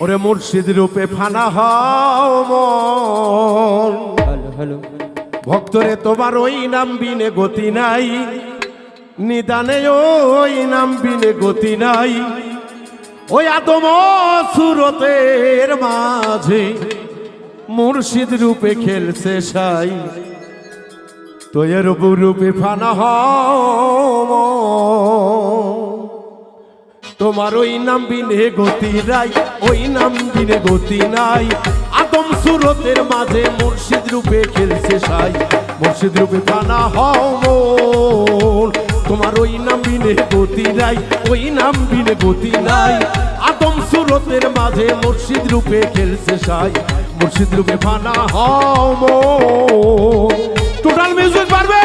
ওরে মুর্শিদ রূপে ফানা হও মন। Hello hello. ভক্তরে তোমার ওই নাম বিনে গতি নাই নিদানে ওই নাম বিনে গতি নাই। ওই আদম সুরতের মাঝে মুর্শিদ রূপে খেলছে সাই। তোয়ের রূপে ফানা হও তোমার ওই নাম বিনে গতি নাই, ওই নাম বিনে গতি নাই। আদম সুরতের মাঝে মুর্শিদ রূপে খেলছে সাই, মুর্শিদ রূপে কানা হও তোমার ওই নাম বিনে গতি নাই, ওই নাম বিনে গতি নাই। আদম সুরতের মাঝে মুর্শিদ রূপে খেলছে সাই, মুর্শিদ রূপে ফানা হও টোটাল মিউজিক পারবে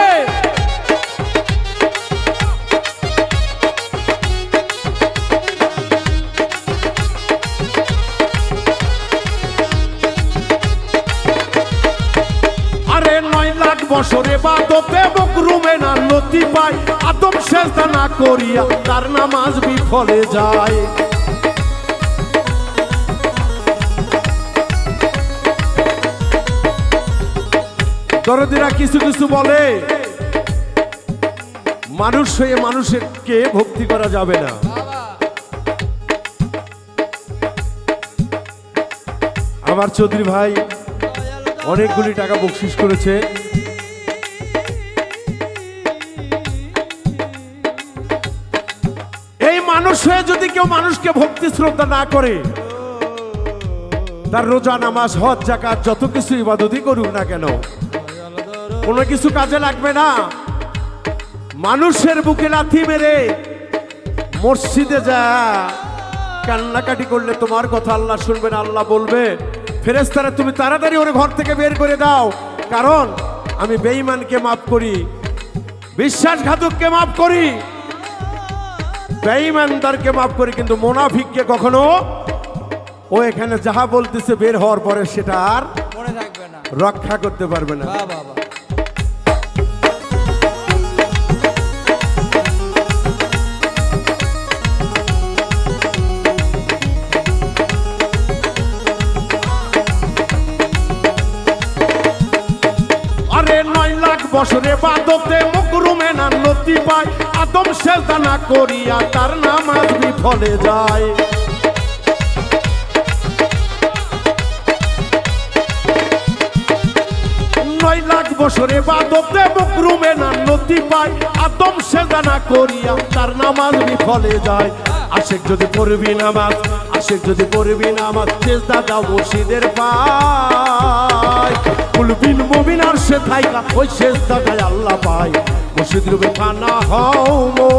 নামাজ বিফলে যায়। দরদিরা কিছু কিছু বলে, মানুষ হয়ে মানুষকে ভক্তি করা যাবে না। আমার চৌধুরী ভাই অনেকগুলি টাকা বকশিস করেছে। মানুষ যদি কেউ মানুষকে ভক্তি শ্রদ্ধা না করে, তার রোজা, নামাজ, হজ জাকাত যত কিছু ইবাদতই করুক না কেন, কোনো কিছু কাজে লাগবে না। মানুষের বুকে লাথি মেরে মসজিদে যা, কান্নাকাটি করলে তোমার কথা আল্লাহ শুনবে না, আল্লাহ বলবে ফেরেস্তারা তুমি তাড়াতাড়ি ওর ঘর থেকে বের করে দাও। কারণ আমি বেঈমানকে মাফ করি, বিশ্বাসঘাতককে মাফ করি। বেঈমানদারকে মাফ করে কিন্তু মোনাফিককে কখনো? ও এখানে যাহা বলতেছে বের হওয়ার পরে সেটা আর রক্ষা করতে পারবে না। সেজদা না করিয়া তার নামাজ বিফলে যায়। নয় লাখ বছরে মুকরুমে না নতি পায়। আদম সেজদা না করিয়া তার নামাজ বিফলে যায়। আশেক যদি পড়বি নামাজ যদি পড়বি নামাজ চেষ্টা পায়। কুলবিন আর সে থাইকা, ওই দাদায় আল্লাহ পায়। মুর্শিদ রূপে খানা হও মো।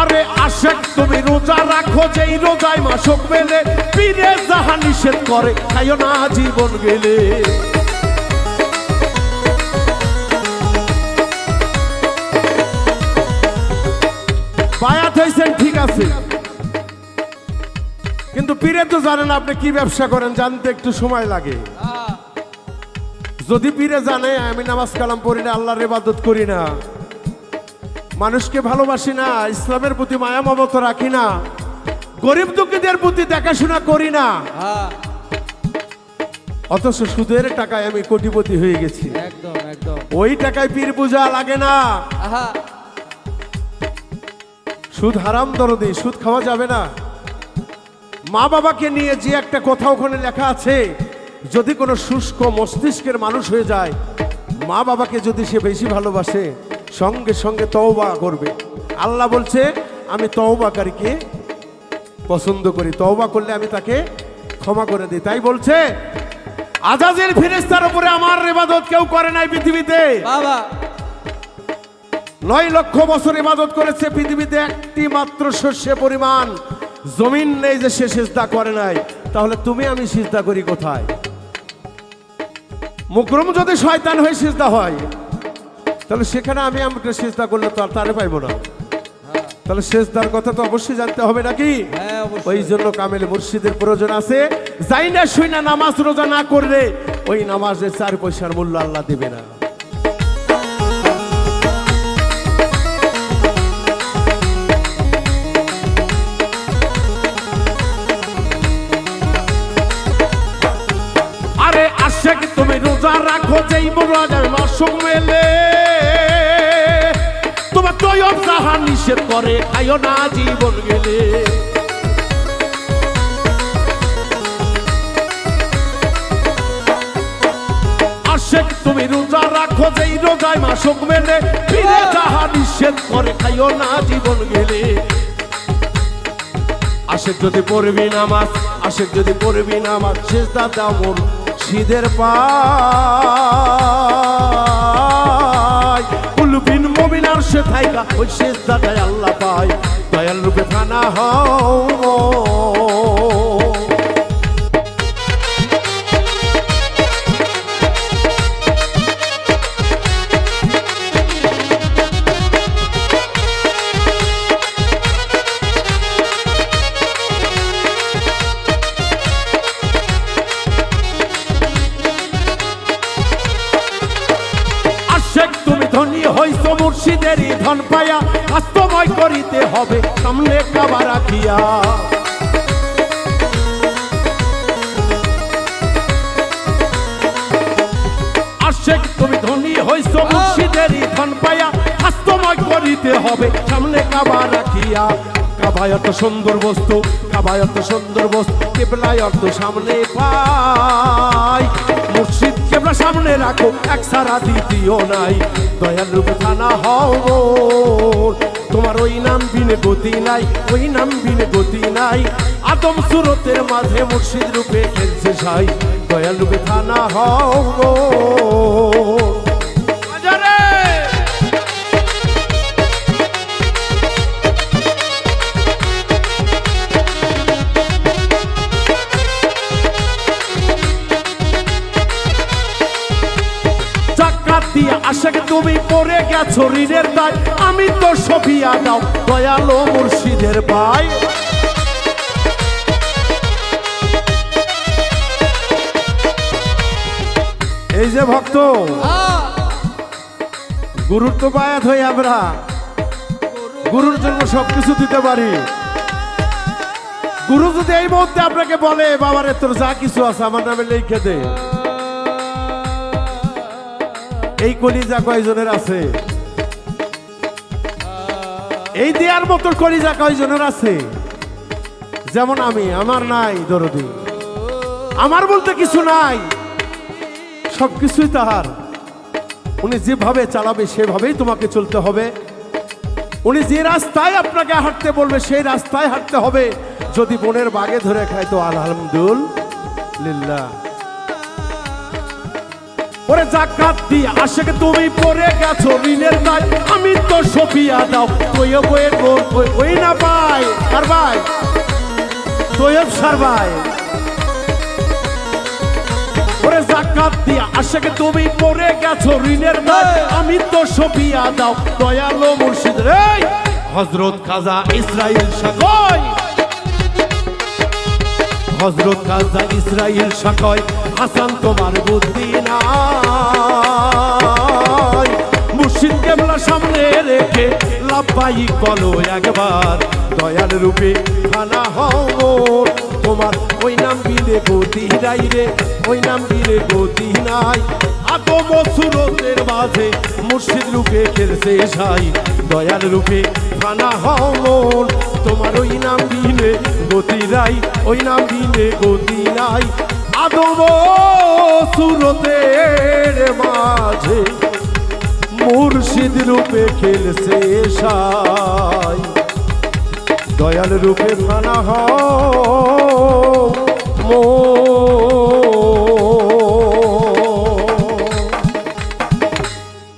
আরে আশেক, তুমি রোজা রাখো, যেই রোজায় মাসক মেলে পীরে যাহা নিষেধ করে, খাইও না জীবন গেলে। পীরে তো জানেন আপনি কি ব্যবসা করেন জানতে একটু সময় লাগে। যদি পীরে জানে আমি নামাজ কালাম পড়ি না আল্লাহর ইবাদত করি না। মানুষকে ভালোবাসি না ইসলামের প্রতি মায়া মমতা রাখি না গরিব দুঃখীদের প্রতি দেখাশোনা করি না। অথচ সুদের টাকায় আমি কোটিপতি হয়ে গেছি। একদম একদম। ওই টাকায় পীর পূজা লাগে না। সুদ হারাম দরদি সুদ খাওয়া যাবে না। মা বাবাকে নিয়ে যে একটা কথা ওখানে লেখা আছে যদি কোনো শুষ্ক মস্তিষ্কের মানুষ হয়ে যায় মা বাবাকে যদি সে বেশি ভালোবাসে সঙ্গে সঙ্গে তওবা করবে। আল্লাহ বলছে আমি তওবাকারীকে পছন্দ করি। তওবা করলে আমি তাকে ক্ষমা করে দিই। তাই বলছে আজাজের ফেরেস্তার উপরে আমার ইবাদত কেউ করে নাই পৃথিবীতে। বাবা। নয় লক্ষ বছর ইবাদত করেছে পৃথিবীতে একটি মাত্র শস্যের পরিমাণ। জমিন নেই যে সে সিজদা করে নাই। তাহলে তুমি আমি সিজদা করি কোথায়? মুকরম যদি শয়তান হয়ে সিজদা হয় তাহলে সেখানে আমি আমাকে সিজদা করলে তো আর তারে পাইবো না। তাহলে শেষদার কথা তো অবশ্যই জানতে হবে নাকি? হ্যাঁ অবশ্যই। ওই জন্য কামেল মুর্শিদের প্রয়োজন আছে। যাই না শুই না নামাজ রোজা না করলে ওই নামাজের চার পয়সার মূল্য আল্লাহ দেবে না। রাখো যেই রোজার মাসুক মেলে তোমার তৈব যাহা নিষেধ করে খাইও না জীবন গেলে। আশেক, তুমি রোজা রাখো যেই রোজায় মাসুক মেলে ফিরে যাহা নিষেধ করে খাইও না জীবন গেলে। আশেক যদি পড়বি নামাজ, আশেক যদি পড়বি নামাজ শেষদা দাও মোর শীদের পায়। কুলবিন মবিনার সে থাইকা, ওই শেষ দাদায় আল্লাহ পায়। দয়াল রূপে থানা হও। মুর্শিদেরই ধন পায়া বাস্তবয় করিতে হবে। সামনে কাবা রাখিয়া। তুমি ধনী করিতে হবে। সামনে কাবা রাখিয়া। কাবায় অত সুন্দর বস্তু কাবায় অত সুন্দর বস্তু কেবলায় অর্থ সামনে পাই। মুর্শিদ কেবলা সামনে রাখো, এক সারা দ্বিতীয় নাই। দয়াল থানা হও তোমার ওই নাম বিনে গতি নাই, ওই নাম বিনে গতি নাই। আদম সুরতের মাঝে মুর্শিদ রূপে খেলছে সাই। দয়াল থানা হও তুমি পড়ে গেছো ঋণের দায়। আমি তো সফিয়া দাও, দয়ালো মুর্শিদের ভাই। এই যে ভক্ত! গুরুর তো পায়াত হই আমরা। গুরুর জন্য সবকিছু দিতে পারি। গুরু যদি এই মুহূর্তে আপনাকে বলে, বাবারে, তোর যা কিছু আছে আমার নামে লিখে দে। এই কলিজা কয়জনের আছে? এই দেয়ার মতো কলিজা কয়জনের আছে? যেমন আমি, আমার নাই দরদি। আমার বলতে কিছু নাই। সবকিছুই তাহার। উনি যেভাবে চালাবে, সেভাবেই তোমাকে চলতে হবে। উনি যে রাস্তায় আপনাকে হাঁটতে বলবে, সেই রাস্তায় হাঁটতে হবে। যদি বনের বাগে ধরে খায় তো আলহামদুলিল্লাহ ওরে জাকাত দিয়ে আশেক তুমি পড়ে গেছো, ঋণের দায়। আমি তো সফিয়া দাও। তোয় বইয়ের ওই- না পাই আর ভাই। তোয়ব সার ভাই। ওরে জাকাত দিয়া আশেক তুমি পড়ে গেছো, ঋণের দায়। আমি তো সফিয়া দাও। দয়ালো মুর্শিদ। রে হজরত খাজা ইসরাইল সাকয় হজরত খাজা ইসরাইল সকয়, হাসান তোমার বুদ্ধি নাই। মুর্শিদ কেবলা সামনে রেখে লাভবাই কলো একবার। দয়াল রূপে খানা হও তোমার ওই নাম বিলে গতি নাই রে, ওই নাম বিলে গতি নাই। আদম সুরতের মাঝে মুর্শিদ রূপে খেলছে সাই। দয়াল রূপে খানা হও তোমার ওই নাম দিনে গতি নাই, ওই নাম দিনে গতি নাই। আদব সুরতের মাঝে মুর্শিদ রূপে খেলছে সাই। দয়াল রূপে মানা হয়